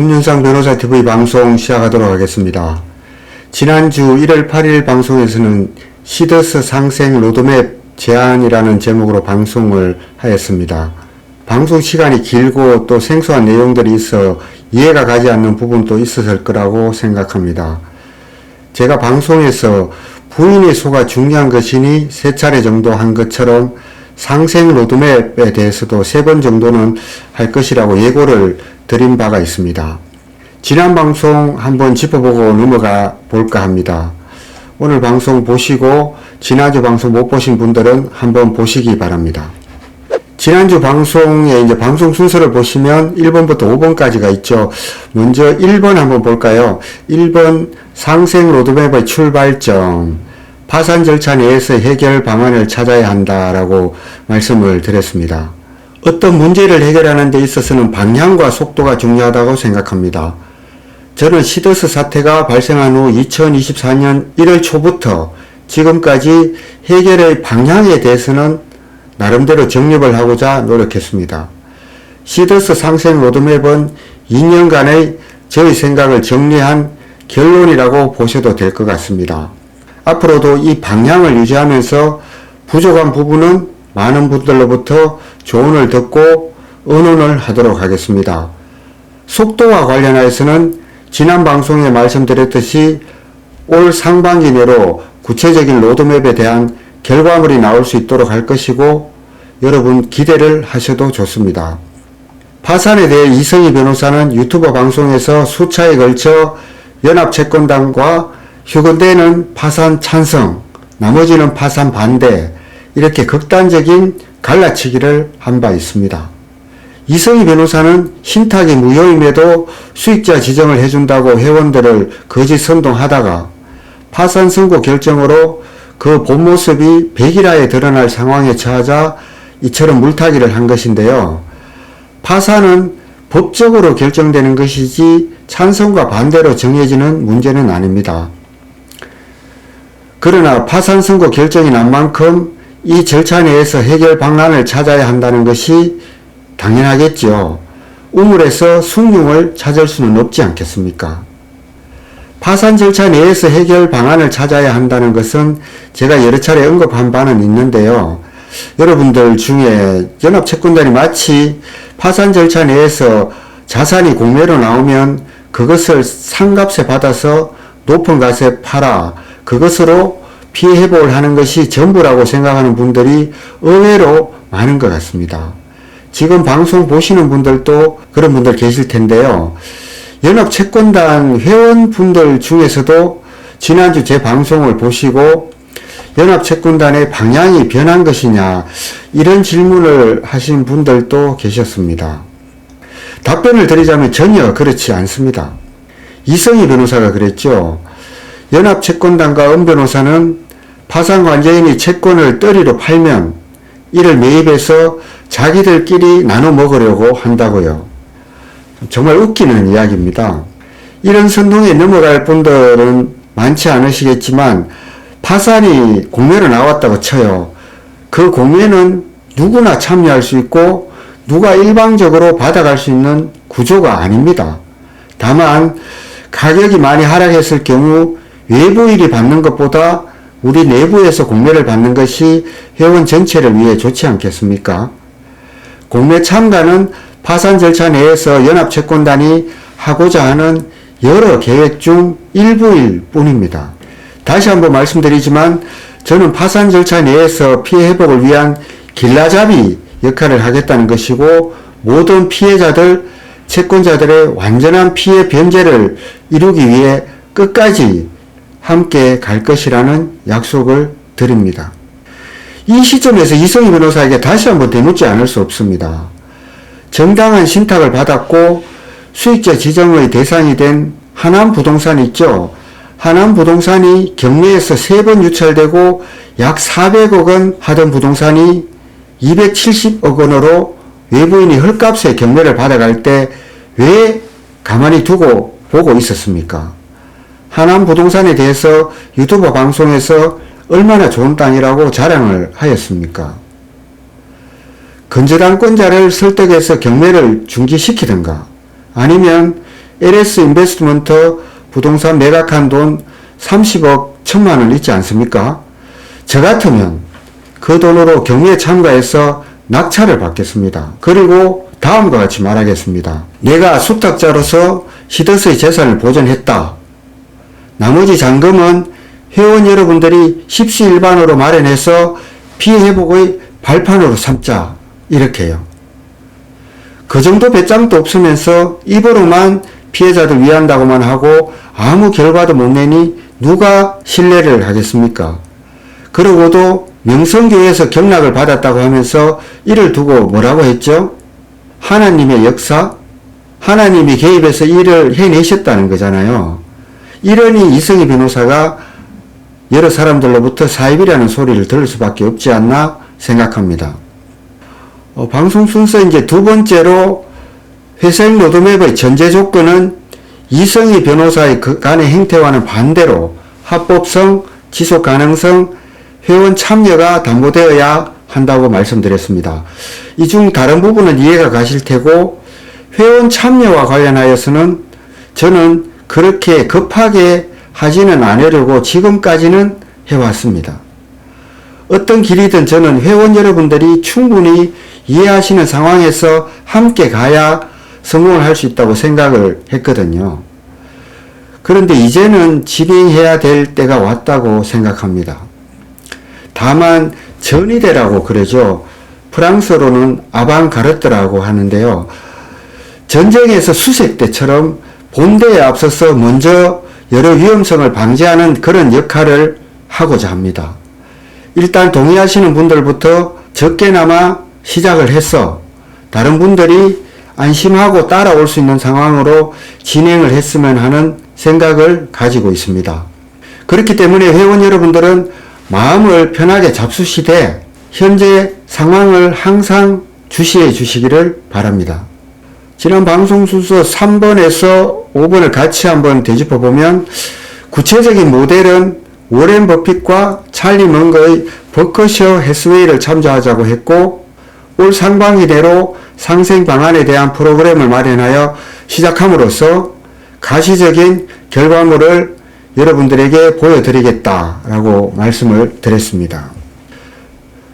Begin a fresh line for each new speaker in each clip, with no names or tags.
엄윤상 변호사 TV 방송 시작하도록 하겠습니다. 지난주 1월 8일 방송에서는 시더스 상생 로드맵 제안이라는 제목으로 방송을 하였습니다. 방송 시간이 길고 또 생소한 내용들이 있어 이해가 가지 않는 부분도 있었을 거라고 생각합니다. 제가 방송에서 부인의 소가 중요한 것이니 세 차례 정도 한 것처럼 상생 로드맵에 대해서도 세 번 정도는 할 것이라고 예고를 드린 바가 있습니다. 지난 방송 한번 짚어보고 넘어가 볼까 합니다. 오늘 방송 보시고 지난주 방송 못 보신 분들은 한번 보시기 바랍니다. 지난주 방송에 이제 방송 순서를 보시면 1번부터 5번까지가 있죠. 먼저 1번 한번 볼까요? 1번 상생 로드맵의 출발점. 파산 절차 내에서 해결 방안을 찾아야 한다라고 말씀을 드렸습니다. 어떤 문제를 해결하는 데 있어서는 방향과 속도가 중요하다고 생각합니다. 저는 시더스 사태가 발생한 후 2024년 1월 초부터 지금까지 해결의 방향에 대해서는 나름대로 정립을 하고자 노력했습니다. 시더스 상생 로드맵은 2년간의 저의 생각을 정리한 결론이라고 보셔도 될 것 같습니다. 앞으로도 이 방향을 유지하면서 부족한 부분은 많은 분들로부터 조언을 듣고 의논을 하도록 하겠습니다. 속도와 관련하여서는 지난 방송에 말씀드렸듯이 올 상반기 내로 구체적인 로드맵에 대한 결과물이 나올 수 있도록 할 것이고 여러분 기대를 하셔도 좋습니다. 파산에 대해 이성희 변호사는 유튜버 방송에서 수차에 걸쳐 연합채권당과 휴건대는 파산 찬성, 나머지는 파산 반대, 이렇게 극단적인 갈라치기를 한 바 있습니다. 이성희 변호사는 신탁이 무효임에도 수익자 지정을 해준다고 회원들을 거짓 선동하다가 파산 선고 결정으로 그 본 모습이 백일하에 드러날 상황에 처하자 이처럼 물타기를 한 것인데요. 파산은 법적으로 결정되는 것이지 찬성과 반대로 정해지는 문제는 아닙니다. 그러나 파산 선고 결정이 난 만큼 이 절차 내에서 해결 방안을 찾아야 한다는 것이 당연하겠죠. 우물에서 숭늉을 찾을 수는 없지 않겠습니까? 파산 절차 내에서 해결 방안을 찾아야 한다는 것은 제가 여러 차례 언급한 바는 있는데요. 여러분들 중에 연합채권단이 마치 파산 절차 내에서 자산이 공매로 나오면 그것을 상값에 받아서 높은 값에 팔아 그것으로 피해 회복을 하는 것이 전부라고 생각하는 분들이 의외로 많은 것 같습니다. 지금 방송 보시는 분들도 그런 분들 계실 텐데요. 연합 채권단 회원분들 중에서도 지난주 제 방송을 보시고 연합 채권단의 방향이 변한 것이냐 이런 질문을 하신 분들도 계셨습니다. 답변을 드리자면 전혀 그렇지 않습니다. 이성희 변호사가 그랬죠. 연합채권단과 은 변호사는 파산관계인이 채권을 떨이로 팔면 이를 매입해서 자기들끼리 나눠 먹으려고 한다고요. 정말 웃기는 이야기입니다. 이런 선동에 넘어갈 분들은 많지 않으시겠지만 파산이 공매로 나왔다고 쳐요. 그 공매는 누구나 참여할 수 있고 누가 일방적으로 받아갈 수 있는 구조가 아닙니다. 다만 가격이 많이 하락했을 경우 외부일이 받는 것보다 우리 내부에서 공매를 받는 것이 회원 전체를 위해 좋지 않겠습니까? 공매 참가는 파산 절차 내에서 연합채권단이 하고자 하는 여러 계획 중 일부일 뿐입니다. 다시 한번 말씀드리지만 저는 파산 절차 내에서 피해 회복을 위한 길라잡이 역할을 하겠다는 것이고 모든 피해자들, 채권자들의 완전한 피해 변제를 이루기 위해 끝까지 함께 갈 것이라는 약속을 드립니다. 이 시점에서 이성희 변호사에게 다시 한번 되묻지 않을 수 없습니다. 정당한 신탁을 받았고 수익자 지정의 대상이 된 하남 부동산 있죠. 하남 부동산이 경매에서 세번 유찰되고 약 400억 원 하던 부동산이 270억 원으로 외부인이 헐값에 경매를 받아갈 때 왜 가만히 두고 보고 있었습니까? 하남 부동산에 대해서 유튜브 방송에서 얼마나 좋은 땅이라고 자랑을 하였습니까? 건재당권자를 설득해서 경매를 중지시키든가 아니면 LS 인베스트먼트 부동산 매각한 돈 30억 천만 원 있지 않습니까? 저 같으면 그 돈으로 경매에 참가해서 낙찰을 받겠습니다. 그리고 다음과 같이 말하겠습니다. 내가 수탁자로서 시더스의 재산을 보존했다. 나머지 잔금은 회원 여러분들이 십시일반으로 마련해서 피해 회복의 발판으로 삼자. 이렇게요. 그 정도 배짱도 없으면서 입으로만 피해자들 위한다고만 하고 아무 결과도 못 내니 누가 신뢰를 하겠습니까? 그러고도 명성교회에서 경락을 받았다고 하면서 이를 두고 뭐라고 했죠? 하나님의 역사? 하나님이 개입해서 일을 해내셨다는 거잖아요. 이러니 이승희 변호사가 여러 사람들로부터 사입이라는 소리를 들을 수밖에 없지 않나 생각합니다. 어, 방송 순서 이제 두 번째로 회생 로드맵의 전제 조건은 이성희 변호사의 그 간의 행태와는 반대로 합법성, 지속 가능성, 회원 참여가 담보되어야 한다고 말씀드렸습니다. 이 중 다른 부분은 이해가 가실 테고 회원 참여와 관련하여서는 저는 그렇게 급하게 하지는 않으려고 지금까지는 해왔습니다. 어떤 길이든 저는 회원 여러분들이 충분히 이해하시는 상황에서 함께 가야 성공을 할 수 있다고 생각을 했거든요. 그런데 이제는 진행해야 될 때가 왔다고 생각합니다. 다만 전이대라고 그러죠. 프랑스어로는 아방가르트라고 하는데요. 전쟁에서 수색 때처럼 본대에 앞서서 먼저 여러 위험성을 방지하는 그런 역할을 하고자 합니다. 일단 동의하시는 분들부터 적게나마 시작을 해서 다른 분들이 안심하고 따라올 수 있는 상황으로 진행을 했으면 하는 생각을 가지고 있습니다. 그렇기 때문에 회원 여러분들은 마음을 편하게 잡수시되 현재 상황을 항상 주시해 주시기를 바랍니다. 지난 방송 순서 3번에서 5번을 같이 한번 되짚어 보면 구체적인 모델은 워렌 버핏과 찰리 먼거의 버커셔 해스웨이를 참조하자고 했고 올 상반기 내로 상생 방안에 대한 프로그램을 마련하여 시작함으로써 가시적인 결과물을 여러분들에게 보여드리겠다라고 말씀을 드렸습니다.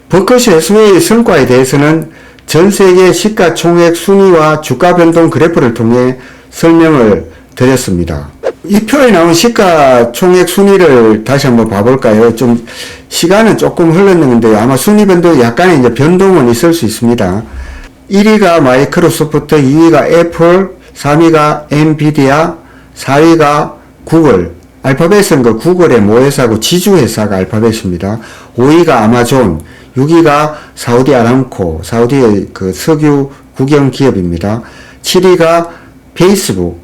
버커시 해스웨이 성과에 대해서는 전 세계 시가총액 순위와 주가 변동 그래프를 통해 설명을 드렸습니다. 이 표에 나온 시가총액 순위를 다시 한번 봐볼까요? 좀 시간은 조금 흘렀는데 아마 순위 변동 약간의 이제 변동은 있을 수 있습니다. 1위가 마이크로소프트, 2위가 애플, 3위가 엔비디아, 4위가 구글, 알파벳은 그 구글의 모회사고 지주회사가 알파벳입니다. 5위가 아마존, 6위가 사우디 아람코, 사우디의 그 석유 국영 기업입니다. 7위가 페이스북,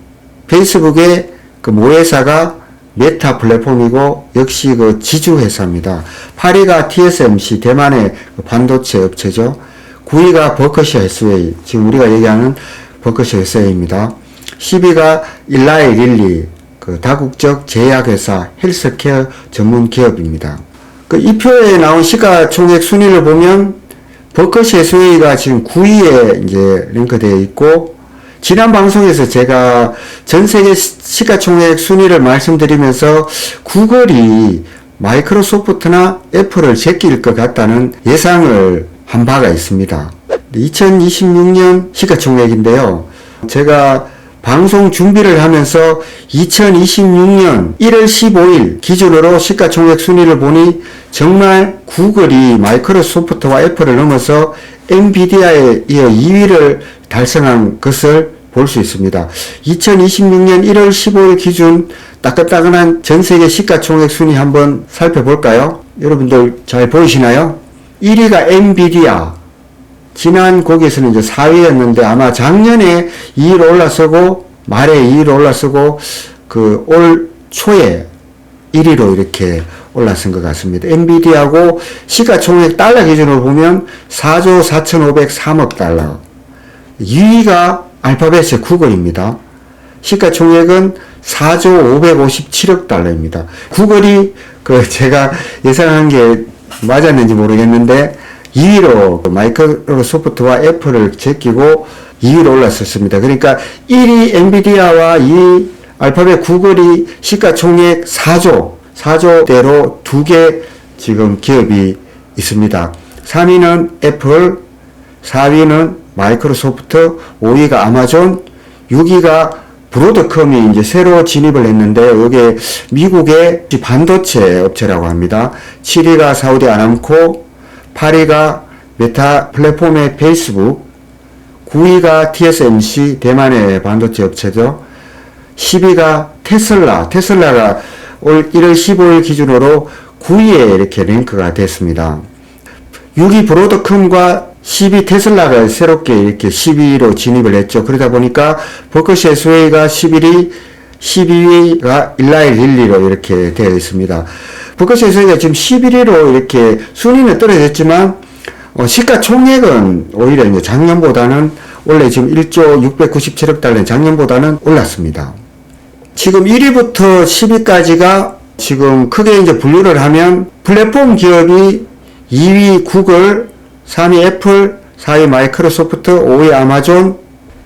페이스북의 그 모회사가 메타 플랫폼이고 역시 그 지주 회사입니다. 8위가 TSMC, 대만의 그 반도체 업체죠. 9위가 버커셔 해스웨이, 지금 우리가 얘기하는 버커셔 해스웨이입니다. 10위가 일라이 릴리, 그 다국적 제약회사 헬스케어 전문 기업입니다. 그 이 표에 나온 시가총액 순위를 보면 버커시 해스웨이가 지금 9위에 이제 링크되어 있고 지난 방송에서 제가 전 세계 시가총액 순위를 말씀드리면서 구글이 마이크로소프트나 애플을 제낄 것 같다는 예상을 한 바가 있습니다. 2026년 시가총액인데요. 제가 방송 준비를 하면서 2026년 1월 15일 기준으로 시가총액 순위를 보니 정말 구글이 마이크로소프트와 애플을 넘어서 엔비디아에 이어 2위를 달성한 것을 볼 수 있습니다. 2026년 1월 15일 기준 따끈따끈한 전 세계 시가총액 순위 한번 살펴볼까요? 여러분들 잘 보이시나요? 1위가 엔비디아, 지난 거기에서는 이제 4위였는데 아마 작년에 2위로 올라서고 말에 2위로 올라서고 그 올 초에 1위로 이렇게 올라선 것 같습니다. 엔비디아고 시가총액 달러 기준으로 보면 4조 4,503억 달러. 2위가 알파벳의 구글입니다. 시가총액은 4조 557억 달러입니다. 구글이 그 제가 예상한 게 맞았는지 모르겠는데 2위로 마이크로소프트와 애플을 제끼고 2위로 올랐었습니다. 그러니까 1위 엔비디아와 2위 알파벳 구글이 시가총액 4조, 4조대로 두 개 지금 기업이 있습니다. 3위는 애플, 4위는 마이크로소프트, 5위가 아마존, 6위가 브로드컴이 이제 새로 진입을 했는데 이게 미국의 반도체 업체라고 합니다. 7위가 사우디 아람코, 8위가 메타 플랫폼의 페이스북, 9위가 TSMC 대만의 반도체 업체죠. 10위가 테슬라, 테슬라가 올 1월 15일 기준으로 9위에 이렇게 랭크가 됐습니다. 6위 브로드컴과 10위 테슬라가 새롭게 이렇게 12위로 진입을 했죠. 그러다 보니까 버크셔 스웨이가 11위, 12위가 일라일 릴리로 이렇게 되어 있습니다. 버크셔 스웨이가 지금 11위로 이렇게 순위는 떨어졌지만 어, 시가총액은 오히려 이제 작년보다는 원래 지금 1조 697억 달러 작년보다는 올랐습니다. 지금 1위부터 10위까지가 지금 크게 이제 분류를 하면 플랫폼 기업이 2위 구글, 3위 애플, 4위 마이크로소프트, 5위 아마존,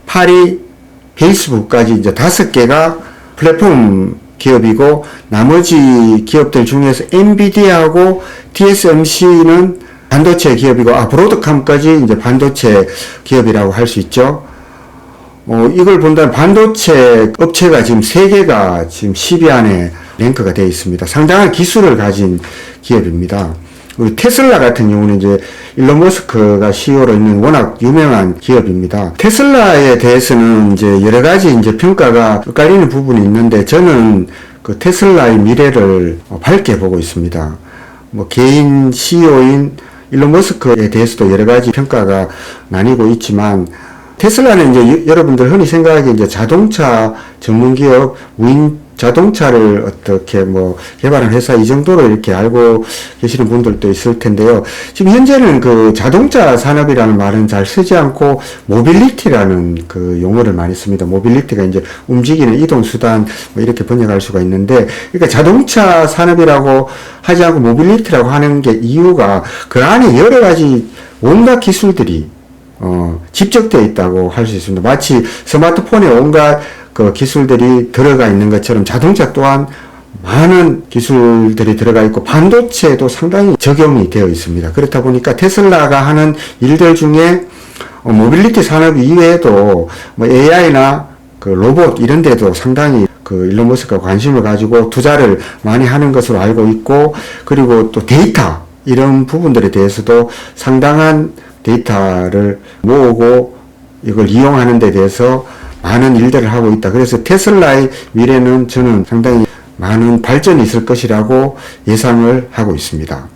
8위 페이스북까지 이제 다섯 개가 플랫폼 기업이고 나머지 기업들 중에서 엔비디아하고 TSMC는 반도체 기업이고 아 브로드컴까지 이제 반도체 기업이라고 할 수 있죠. 어, 이걸 본다면 반도체 업체가 지금 세개가 지금 10위 안에 랭크가 되어 있습니다. 상당한 기술을 가진 기업입니다. 우리 테슬라 같은 경우는 이제 일론 머스크가 CEO로 있는 워낙 유명한 기업입니다. 테슬라에 대해서는 이제 여러 가지 이제 평가가 엇갈리는 부분이 있는데 저는 그 테슬라의 미래를 어, 밝게 보고 있습니다. 뭐 개인 CEO인 일론 머스크에 대해서도 여러 가지 평가가 나뉘고 있지만 테슬라는 이제 여- 여러분들 흔히 생각하기에 이제 자동차 전문 기업 무인 자동차를 어떻게 뭐 개발한 회사 이 정도로 이렇게 알고 계시는 분들도 있을 텐데요. 지금 현재는 그 자동차 산업이라는 말은 잘 쓰지 않고 모빌리티라는 그 용어를 많이 씁니다. 모빌리티가 이제 움직이는 이동 수단 뭐 이렇게 번역할 수가 있는데 그러니까 자동차 산업이라고 하지 않고 모빌리티라고 하는 게 이유가 그 안에 여러 가지 온갖 기술들이 어, 집적되어 있다고 할 수 있습니다. 마치 스마트폰에 온갖 그 기술들이 들어가 있는 것처럼 자동차 또한 많은 기술들이 들어가 있고 반도체도 상당히 적용이 되어 있습니다. 그렇다 보니까 테슬라가 하는 일들 중에 어, 모빌리티 산업 이외에도 뭐 AI나 그 로봇 이런 데도 상당히 그 일론 머스크가 관심을 가지고 투자를 많이 하는 것으로 알고 있고 그리고 또 데이터 이런 부분들에 대해서도 상당한 데이터를 모으고 이걸 이용하는 데 대해서 많은 일들을 하고 있다. 그래서 테슬라의 미래는 저는 상당히 많은 발전이 있을 것이라고 예상을 하고 있습니다.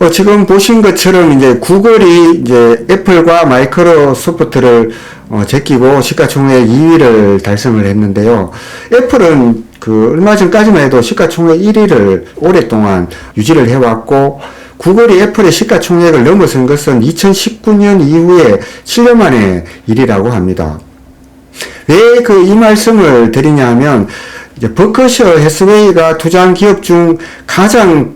어, 지금 보신 것처럼 이제 구글이 이제 애플과 마이크로소프트를 어, 제끼고 시가총액 2위를 달성을 했는데요. 애플은 그 얼마 전까지만 해도 시가총액 1위를 오랫동안 유지를 해왔고 구글이 애플의 시가총액을 넘어선 것은 2019년 이후에 7년 만에 일이라고 합니다. 왜 그 이 말씀을 드리냐 하면 이제 버커셔 해스웨이가 투자한 기업 중 가장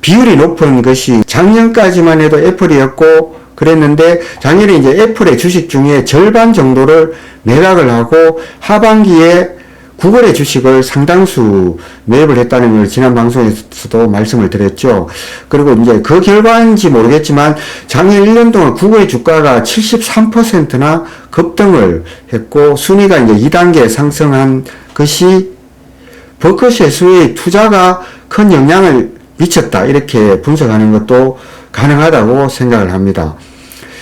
비율이 높은 것이 작년까지만 해도 애플이었고 그랬는데 작년에 이제 애플의 주식 중에 절반 정도를 매각을 하고 하반기에 구글의 주식을 상당수 매입을 했다는 걸 지난 방송에서도 말씀을 드렸죠. 그리고 이제 그 결과인지 모르겠지만 작년 1년 동안 구글의 주가가 73%나 급등을 했고 순위가 이제 2단계 상승한 것이 버크셔 수의 투자가 큰 영향을 미쳤다. 이렇게 분석하는 것도 가능하다고 생각을 합니다.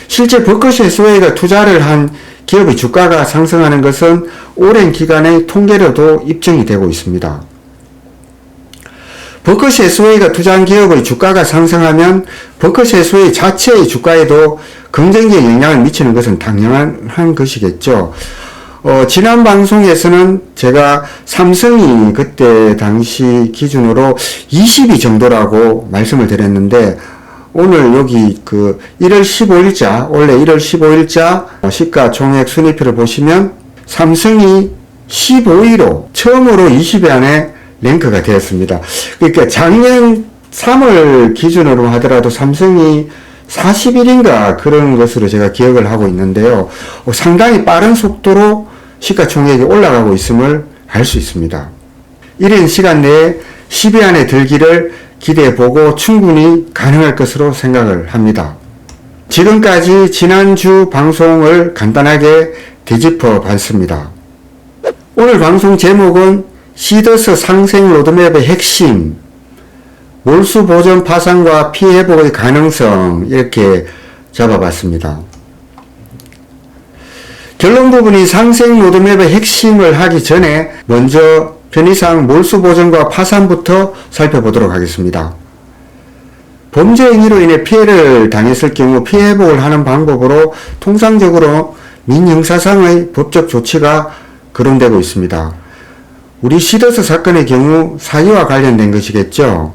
실제 버크셔 스웨이가 투자를 한 기업의 주가가 상승하는 것은 오랜 기간의 통계로도 입증이 되고 있습니다. 버크셔 스웨이가 투자한 기업의 주가가 상승하면 버크셔 스웨이 자체의 주가에도 긍정적 영향을 미치는 것은 당연한 것이겠죠. 어, 지난 방송에서는 제가 삼성이 그때 당시 기준으로 20위 정도라고 말씀을 드렸는데 오늘 여기 그 1월 15일자, 원래 1월 15일자 시가 총액 순위표를 보시면 삼성이 15위로 처음으로 20위 안에 랭크가 되었습니다. 그러니까 작년 3월 기준으로 하더라도 삼성이 40일인가 그런 것으로 제가 기억을 하고 있는데요. 어, 상당히 빠른 속도로 시가총액이 올라가고 있음을 알 수 있습니다. 이른 시간 내에 10위 안에 들기를 기대해 보고 충분히 가능할 것으로 생각을 합니다. 지금까지 지난주 방송을 간단하게 되짚어 봤습니다. 오늘 방송 제목은 시더스 상생 로드맵의 핵심, 몰수 보전 파산과 피해 회복의 가능성 이렇게 잡아봤습니다. 결론 부분이 상생 로드맵의 핵심을 하기 전에 먼저 편의상 몰수 보전과 파산부터 살펴보도록 하겠습니다. 범죄 행위로 인해 피해를 당했을 경우 피해 회복을 하는 방법으로 통상적으로 민형사상의 법적 조치가 거론되고 있습니다. 우리 시더스 사건의 경우 사기와 관련된 것이겠죠.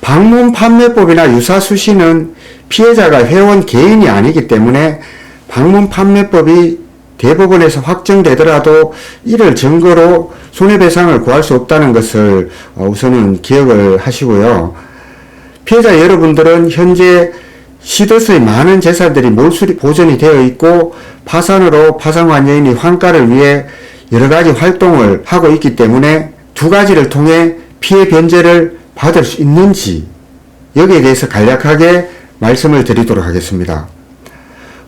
방문 판매법이나 유사수시는 피해자가 회원 개인이 아니기 때문에 방문 판매법이 대법원에서 확정되더라도 이를 증거로 손해배상을 구할 수 없다는 것을 어, 우선은 기억을 하시고요. 피해자 여러분들은 현재 시더스의 많은 재산들이 몰수 보존이 되어 있고 파산으로 파산 관여인이 환가를 위해 여러 가지 활동을 하고 있기 때문에 두 가지를 통해 피해 변제를 받을 수 있는지 여기에 대해서 간략하게 말씀을 드리도록 하겠습니다.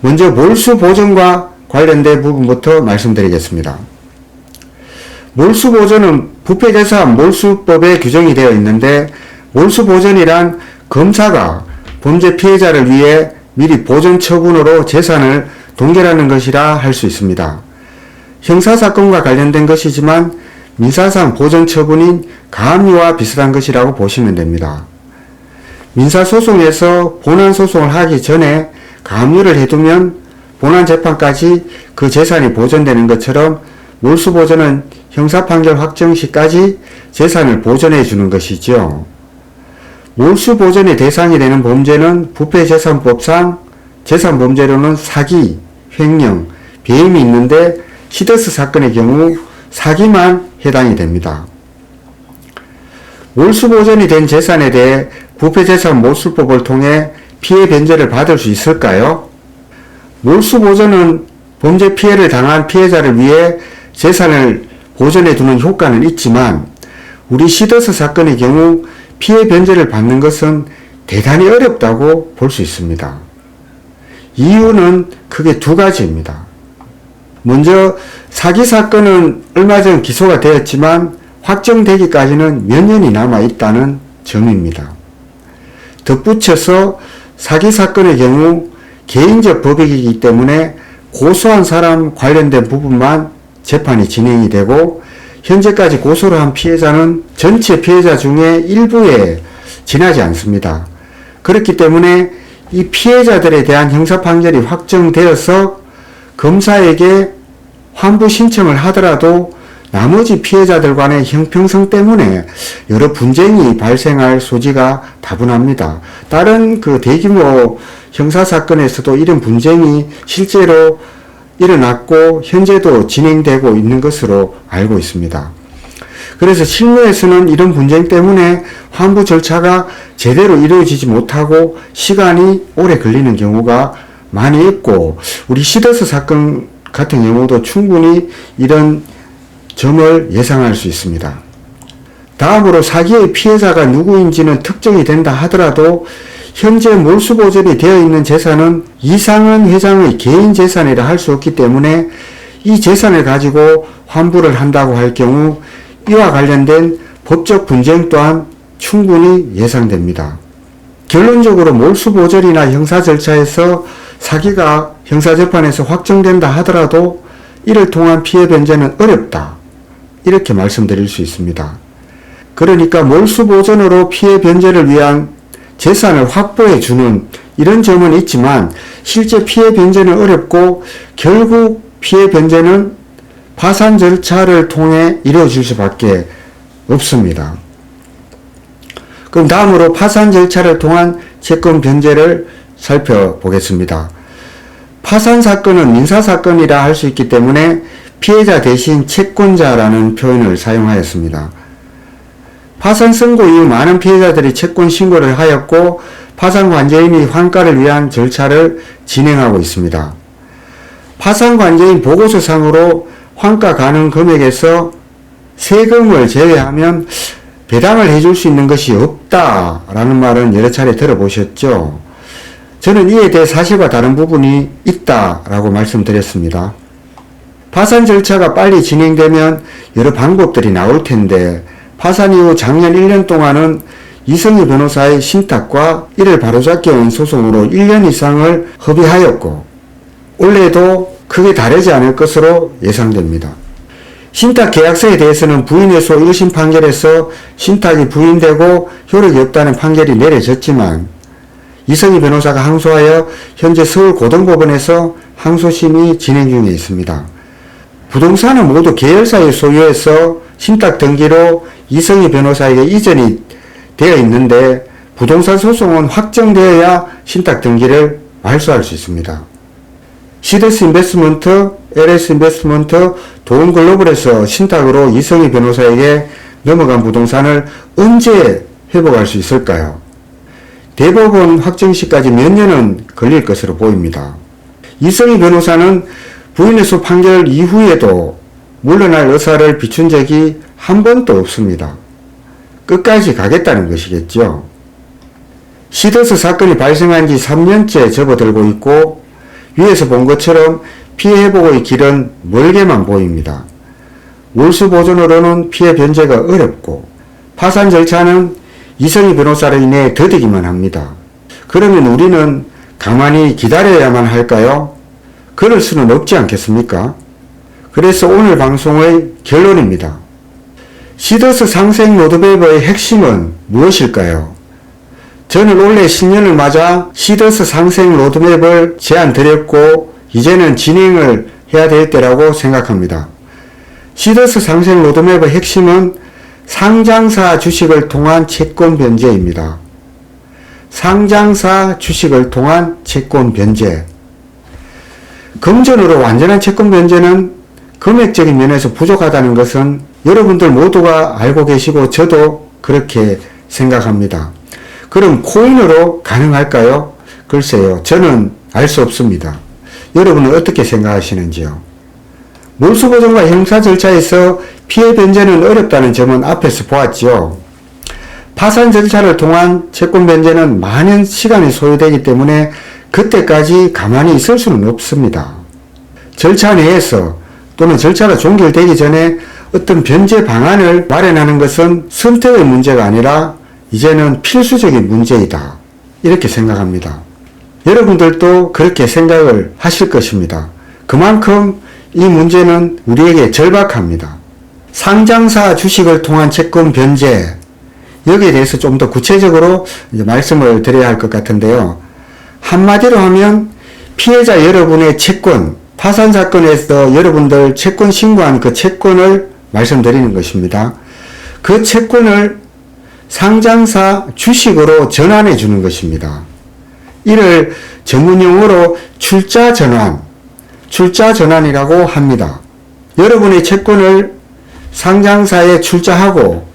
먼저 몰수 보전과 관련된 부분부터 말씀드리겠습니다. 몰수 보전은 부패재산 몰수법에 규정이 되어 있는데 몰수 보전이란 검사가 범죄 피해자를 위해 미리 보전 처분으로 재산을 동결하는 것이라 할 수 있습니다. 형사사건과 관련된 것이지만 민사상 보전 처분인 가압류와 비슷한 것이라고 보시면 됩니다. 민사소송에서 본안소송을 하기 전에 가압류를 해두면 본안 재판까지 그 재산이 보존되는 것처럼 몰수보전은 형사 판결 확정 시까지 재산을 보존해 주는 것이죠. 몰수보전의 대상이 되는 범죄는 부패재산법상 재산범죄로는 사기, 횡령, 배임이 있는데 시더스 사건의 경우 사기만 해당이 됩니다. 몰수보전이 된 재산에 대해 부패재산 몰수법을 통해 피해 변제를 받을 수 있을까요? 몰수 보전은 범죄 피해를 당한 피해자를 위해 재산을 보존해 두는 효과는 있지만 우리 시더스 사건의 경우 피해 변제를 받는 것은 대단히 어렵다고 볼 수 있습니다. 이유는 크게 두 가지입니다. 먼저 사기 사건은 얼마 전 기소가 되었지만 확정되기까지는 몇 년이 남아 있다는 점입니다. 덧붙여서 사기 사건의 경우 개인적 법익이기 때문에 고소한 사람 관련된 부분만 재판이 진행이 되고 현재까지 고소를 한 피해자는 전체 피해자 중에 일부에 지나지 않습니다. 그렇기 때문에 이 피해자들에 대한 형사 판결이 확정되어서 검사에게 환부 신청을 하더라도 나머지 피해자들 간의 형평성 때문에 여러 분쟁이 발생할 소지가 다분합니다. 다른 그 대규모 형사사건에서도 이런 분쟁이 실제로 일어났고 현재도 진행되고 있는 것으로 알고 있습니다. 그래서 실무에서는 이런 분쟁 때문에 환부 절차가 제대로 이루어지지 못하고 시간이 오래 걸리는 경우가 많이 있고 우리 시더스 사건 같은 경우도 충분히 이런 점을 예상할 수 있습니다. 다음으로 사기의 피해자가 누구인지는 특정이 된다 하더라도 현재 몰수보전이 되어 있는 재산은 이상은 회장의 개인 재산이라 할 수 없기 때문에 이 재산을 가지고 환부를 한다고 할 경우 이와 관련된 법적 분쟁 또한 충분히 예상됩니다. 결론적으로 몰수보전이나 형사 절차에서 사기가 형사재판에서 확정된다 하더라도 이를 통한 피해 변제는 어렵다. 이렇게 말씀드릴 수 있습니다. 그러니까 몰수보전으로 피해 변제를 위한 재산을 확보해 주는 이런 점은 있지만 실제 피해 변제는 어렵고 결국 피해 변제는 파산 절차를 통해 이루어질 수밖에 없습니다. 그럼 다음으로 파산 절차를 통한 채권 변제를 살펴보겠습니다. 파산 사건은 민사 사건이라 할 수 있기 때문에 피해자 대신 채권자라는 표현을 사용하였습니다. 파산 선고 이후 많은 피해자들이 채권 신고를 하였고 파산 관제인이 환가를 위한 절차를 진행하고 있습니다. 파산 관제인 보고서상으로 환가 가능 금액에서 세금을 제외하면 배당을 해줄 수 있는 것이 없다라는 말은 여러 차례 들어보셨죠. 저는 이에 대해 사실과 다른 부분이 있다라고 말씀드렸습니다. 파산 절차가 빨리 진행되면 여러 방법들이 나올 텐데 파산 이후 작년 1년 동안은 이성희 변호사의 신탁과 이를 바로잡기 위한 소송으로 1년 이상을 허비하였고 올해도 크게 다르지 않을 것으로 예상됩니다. 신탁 계약서에 대해서는 부인에서 1심 판결에서 신탁이 부인되고 효력이 없다는 판결이 내려졌지만 이성희 변호사가 항소하여 현재 서울고등법원에서 항소심이 진행 중에 있습니다. 부동산은 모두 계열사의 소유에서 신탁 등기로 이성희 변호사에게 이전이 되어 있는데 부동산 소송은 확정되어야 신탁 등기를 말소할 수 있습니다. 시더스 인베스먼트, LS 인베스먼트, 도움 글로벌에서 신탁으로 이성희 변호사에게 넘어간 부동산을 언제 회복할 수 있을까요? 대법원 확정시까지 몇 년은 걸릴 것으로 보입니다. 이성희 변호사는 부인에서 판결 이후에도 물러날 의사를 비춘 적이 한 번도 없습니다. 끝까지 가겠다는 것이겠죠. 시더스 사건이 발생한 지 3년째 접어들고 있고 위에서 본 것처럼 피해 회복의 길은 멀게만 보입니다. 몰수 보존으로는 피해 변제가 어렵고 파산 절차는 이성희 변호사로 인해 더디기만 합니다. 그러면 우리는 가만히 기다려야만 할까요? 그럴 수는 없지 않겠습니까? 그래서 오늘 방송의 결론입니다. 시더스 상생 로드맵의 핵심은 무엇일까요? 저는 올해 신년을 맞아 시더스 상생 로드맵을 제안드렸고 이제는 진행을 해야 될 때라고 생각합니다. 시더스 상생 로드맵의 핵심은 상장사 주식을 통한 채권 변제입니다. 상장사 주식을 통한 채권 변제. 금전으로 완전한 채권 변제는 금액적인 면에서 부족하다는 것은 여러분들 모두가 알고 계시고 저도 그렇게 생각합니다. 그럼 코인으로 가능할까요? 글쎄요. 저는 알 수 없습니다. 여러분은 어떻게 생각하시는지요? 몰수보전과 형사 절차에서 피해 변제는 어렵다는 점은 앞에서 보았지요. 파산 절차를 통한 채권 변제는 많은 시간이 소요되기 때문에 그때까지 가만히 있을 수는 없습니다. 절차 내에서 또는 절차가 종결되기 전에 어떤 변제 방안을 마련하는 것은 선택의 문제가 아니라 이제는 필수적인 문제이다. 이렇게 생각합니다. 여러분들도 그렇게 생각을 하실 것입니다. 그만큼 이 문제는 우리에게 절박합니다. 상장사 주식을 통한 채권 변제, 여기에 대해서 좀 더 구체적으로 말씀을 드려야 할 것 같은데요. 한마디로 하면 피해자 여러분의 채권, 파산 사건에서 여러분들 채권 신고한 그 채권을 말씀드리는 것입니다. 그 채권을 상장사 주식으로 전환해 주는 것입니다. 이를 전문용어로 출자 전환, 출자 전환이라고 합니다. 여러분의 채권을 상장사에 출자하고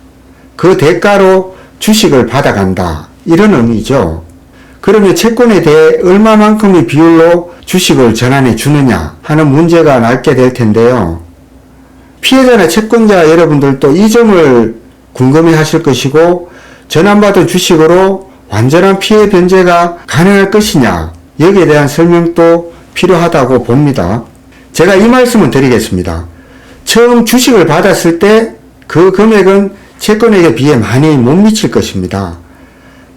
그 대가로 주식을 받아간다. 이런 의미죠. 그러면 채권에 대해 얼마만큼의 비율로 주식을 전환해 주느냐 하는 문제가 낳게 될 텐데요. 피해자나 채권자 여러분들도 이 점을 궁금해 하실 것이고 전환받은 주식으로 완전한 피해 변제가 가능할 것이냐 여기에 대한 설명도 필요하다고 봅니다. 제가 이 말씀을 드리겠습니다. 처음 주식을 받았을 때 그 금액은 채권액에 비해 많이 못 미칠 것입니다.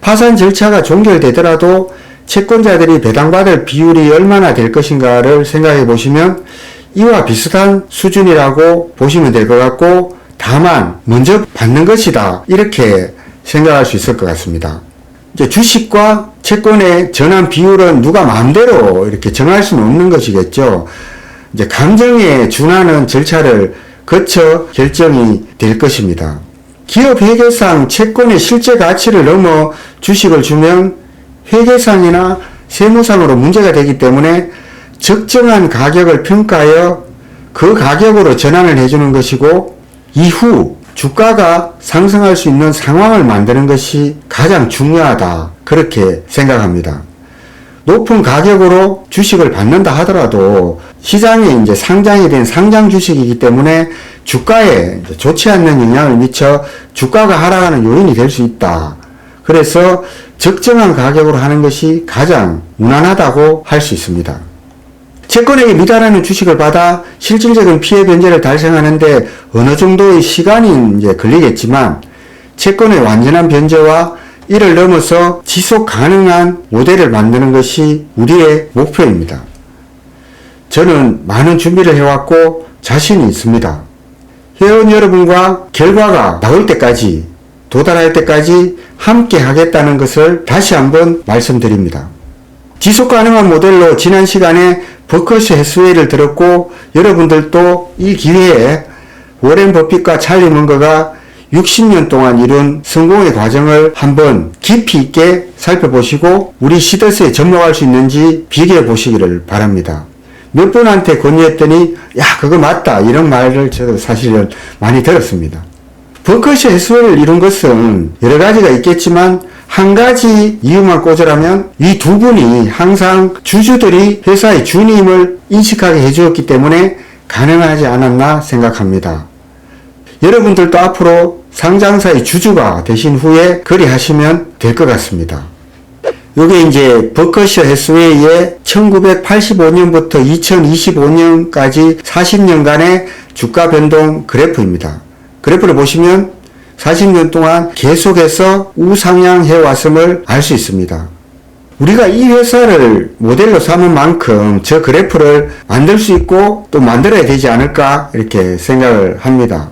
파산 절차가 종결되더라도 채권자들이 배당받을 비율이 얼마나 될 것인가를 생각해 보시면 이와 비슷한 수준이라고 보시면 될 것 같고 다만 먼저 받는 것이다 이렇게 생각할 수 있을 것 같습니다. 이제 주식과 채권의 전환 비율은 누가 마음대로 이렇게 정할 수는 없는 것이겠죠. 이제 감정에 준하는 절차를 거쳐 결정이 될 것입니다. 기업 회계상 채권의 실제 가치를 넘어 주식을 주면 회계상이나 세무상으로 문제가 되기 때문에 적정한 가격을 평가하여 그 가격으로 전환을 해주는 것이고 이후 주가가 상승할 수 있는 상황을 만드는 것이 가장 중요하다. 그렇게 생각합니다. 높은 가격으로 주식을 받는다 하더라도 시장에 이제 상장이 된 상장 주식이기 때문에 주가에 좋지 않는 영향을 미쳐 주가가 하락하는 요인이 될 수 있다. 그래서 적정한 가격으로 하는 것이 가장 무난하다고 할 수 있습니다. 채권에게 미달하는 주식을 받아 실질적인 피해 변제를 달성하는데 어느 정도의 시간이 이제 걸리겠지만 채권의 완전한 변제와 이를 넘어서 지속 가능한 모델을 만드는 것이 우리의 목표입니다. 저는 많은 준비를 해왔고 자신이 있습니다. 회원 여러분과 결과가 나올 때까지 도달할 때까지 함께 하겠다는 것을 다시 한번 말씀드립니다. 지속 가능한 모델로 지난 시간에 버커시 해스웨이를 들었고 여러분들도 이 기회에 워렌 버핏과 찰리 먼거가 60년 동안 이룬 성공의 과정을 한번 깊이 있게 살펴보시고 우리 시더스에 접목할 수 있는지 비교해 보시기를 바랍니다. 몇 분한테 건의했더니 야 그거 맞다 이런 말을 저도 사실은 많이 들었습니다. 버커시 해스웨이를 이룬 것은 여러 가지가 있겠지만 한 가지 이유만 꽂으라면 이 두 분이 항상 주주들이 회사의 주님을 인식하게 해주었기 때문에 가능하지 않았나 생각합니다. 여러분들도 앞으로 상장사의 주주가 되신 후에 그리하시면 될 것 같습니다. 요게 이제 버커셔 해스웨이의 1985년부터 2025년까지 40년간의 주가 변동 그래프입니다. 그래프를 보시면 40년 동안 계속해서 우상향해 왔음을 알 수 있습니다. 우리가 이 회사를 모델로 삼은 만큼 저 그래프를 만들 수 있고 또 만들어야 되지 않을까 이렇게 생각을 합니다.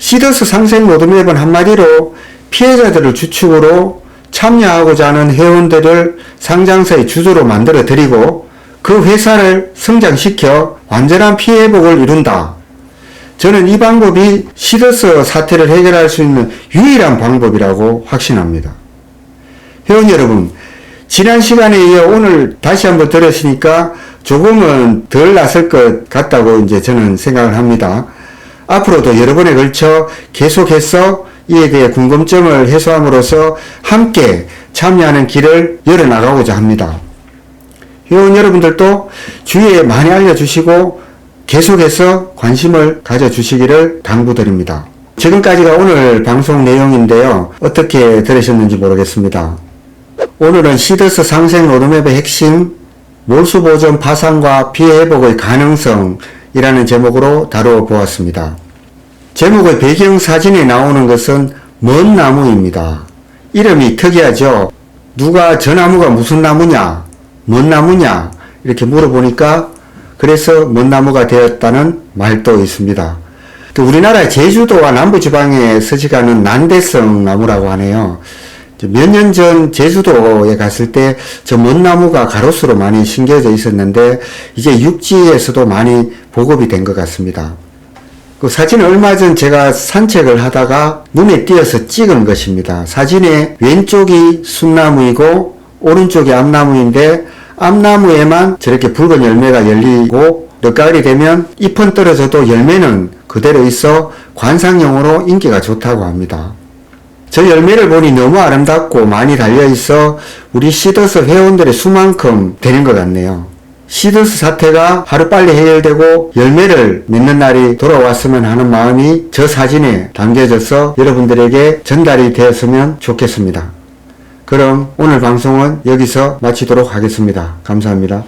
시더스 상생 로드맵은 한마디로 피해자들을 주축으로 참여하고자 하는 회원들을 상장사의 주주로 만들어 드리고 그 회사를 성장시켜 완전한 피해 회복을 이룬다. 저는 이 방법이 시더스 사태를 해결할 수 있는 유일한 방법이라고 확신합니다. 회원 여러분, 지난 시간에 이어 오늘 다시 한번 들으시니까 조금은 덜 낯설 것 같다고 이제 저는 생각을 합니다. 앞으로도 여러 번에 걸쳐 계속해서 이에 대해 궁금증을 해소함으로써 함께 참여하는 길을 열어나가고자 합니다. 회원 여러분들도 주위에 많이 알려주시고 계속해서 관심을 가져주시기를 당부드립니다. 지금까지가 오늘 방송 내용인데요. 어떻게 들으셨는지 모르겠습니다. 오늘은 시더스 상생 로드맵의 핵심, 몰수 보전 파산과 피해 회복의 가능성 이라는 제목으로 다루어 보았습니다. 제목의 배경 사진에 나오는 것은 먼 나무입니다. 이름이 특이하죠? 누가 저 나무가 무슨 나무냐? 뭔 나무냐? 이렇게 물어보니까 그래서 먼 나무가 되었다는 말도 있습니다. 또 우리나라 제주도와 남부지방에 서식하는 난대성 나무라고 하네요. 몇 년 전 제주도에 갔을 때 저 먼 나무가 가로수로 많이 심겨져 있었는데 이제 육지에서도 많이 보급이 된 것 같습니다. 그 사진은 얼마 전 제가 산책을 하다가 눈에 띄어서 찍은 것입니다. 사진의 왼쪽이 순나무이고 오른쪽이 암나무인데 암나무에만 저렇게 붉은 열매가 열리고 늦가을이 되면 잎은 떨어져도 열매는 그대로 있어 관상용으로 인기가 좋다고 합니다. 저 열매를 보니 너무 아름답고 많이 달려 있어 우리 시더스 회원들의 수만큼 되는 것 같네요. 시더스 사태가 하루빨리 해결되고 열매를 맺는 날이 돌아왔으면 하는 마음이 저 사진에 담겨져서 여러분들에게 전달이 되었으면 좋겠습니다. 그럼 오늘 방송은 여기서 마치도록 하겠습니다. 감사합니다.